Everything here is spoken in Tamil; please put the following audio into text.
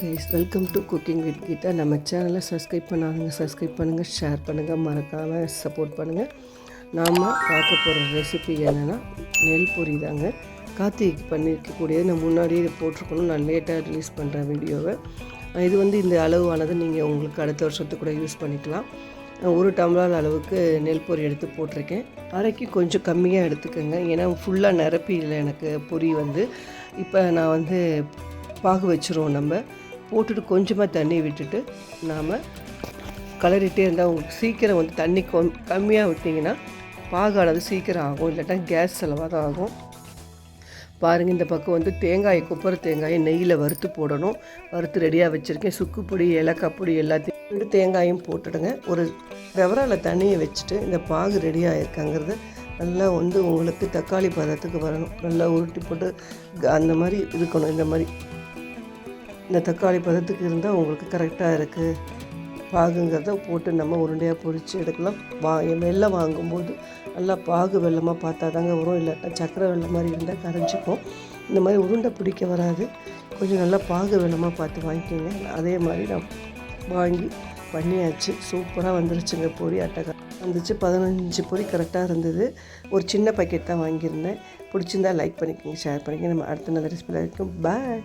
Guys welcome to cooking with Geetha நம்ம சேனலை சப்ஸ்கிரைப் பண்ணாதுங்க சப்ஸ்கிரைப் பண்ணுங்கள் ஷேர் பண்ணுங்கள் மறக்காமல் சப்போர்ட் பண்ணுங்கள் நாம் பார்க்க போகிற ரெசிபி என்னென்னா நெல் பொரி தாங்க. கார்த்திகைக்கு பண்ணியிருக்கக்கூடியது நான் முன்னாடியே இதை போட்டிருக்கணும். நான் லேட்டாக ரிலீஸ் பண்ணுறேன் வீடியோவை. இது வந்து இந்த அளவானது நீங்கள் உங்களுக்கு அடுத்த வருஷத்துக்கு கூட யூஸ் பண்ணிக்கலாம். நான் ஒரு டம்ளர் அளவுக்கு நெல் பொரி எடுத்து போட்டிருக்கேன். அரைக்கு கொஞ்சம் கம்மியாக எடுத்துக்கோங்க. ஏன்னா ஃபுல்லாக நிரப்பி இல்லை எனக்கு பொரி வந்து. இப்போ நான் வந்து பாகு வச்சுருவோம் நம்ம. போட்டுட்டு கொஞ்சமாக தண்ணி விட்டுட்டு நாம் கலரிட்டே இருந்தால் உங்களுக்கு சீக்கிரம் வந்து தண்ணி கொம் கம்மியாக விட்டிங்கன்னா பாகானது சீக்கிரம் ஆகும். இல்லாட்டா கேஸ் செலவாக தான் ஆகும். பாருங்கள் இந்த பக்கம் வந்து தேங்காயை கொப்பரை தேங்காயை நெய்யில் வறுத்து போடணும். வறுத்து ரெடியாக வச்சுருக்கேன். சுக்கு பொடி ஏலக்காய் பொடி எல்லாத்தையும் ரெண்டு தேங்காயும் போட்டுடுங்க. ஒரு வெவரால் தண்ணியை வச்சுட்டு இந்த பாகு ரெடியாக இருக்காங்கிறது நல்லா வந்து உங்களுக்கு தக்காளி பதத்துக்கு வரணும். நல்லா உருட்டி போட்டு க- அந்த மாதிரி இருக்கணும். இந்த மாதிரி இந்த தக்காளி பதத்துக்கு இருந்தால் உங்களுக்கு கரெக்டாக இருக்குது பாகுங்கிறத போட்டு நம்ம உருண்டையாக பொரித்து எடுக்கலாம். வா வெள்ளம் வாங்கும்போது நல்லா பாகு வெள்ளமாக பார்த்தா தாங்க வரும். இல்லாட்டா சக்கரை வெள்ளம் மாதிரி இருந்தால் கரைஞ்சிக்கும் இந்த மாதிரி உருண்டை பிடிக்க வராது. கொஞ்சம் நல்லா பாகு வெள்ளமாக பார்த்து வாங்கிக்கோங்க. அதே மாதிரி நான் வாங்கி பண்ணியாச்சு. சூப்பராக வந்துருச்சுங்க பொரி அட்டகா வந்துச்சு பதினஞ்சு பொரி கரெக்டாக இருந்தது. ஒரு சின்ன பாக்கெட் தான் வாங்கியிருந்தேன். பிடிச்சிருந்தா லைக் பண்ணிக்கோங்க ஷேர் பண்ணிக்கோங்க. நம்ம அடுத்த நல்ல ரெசிபியில் இருக்கும் பாய்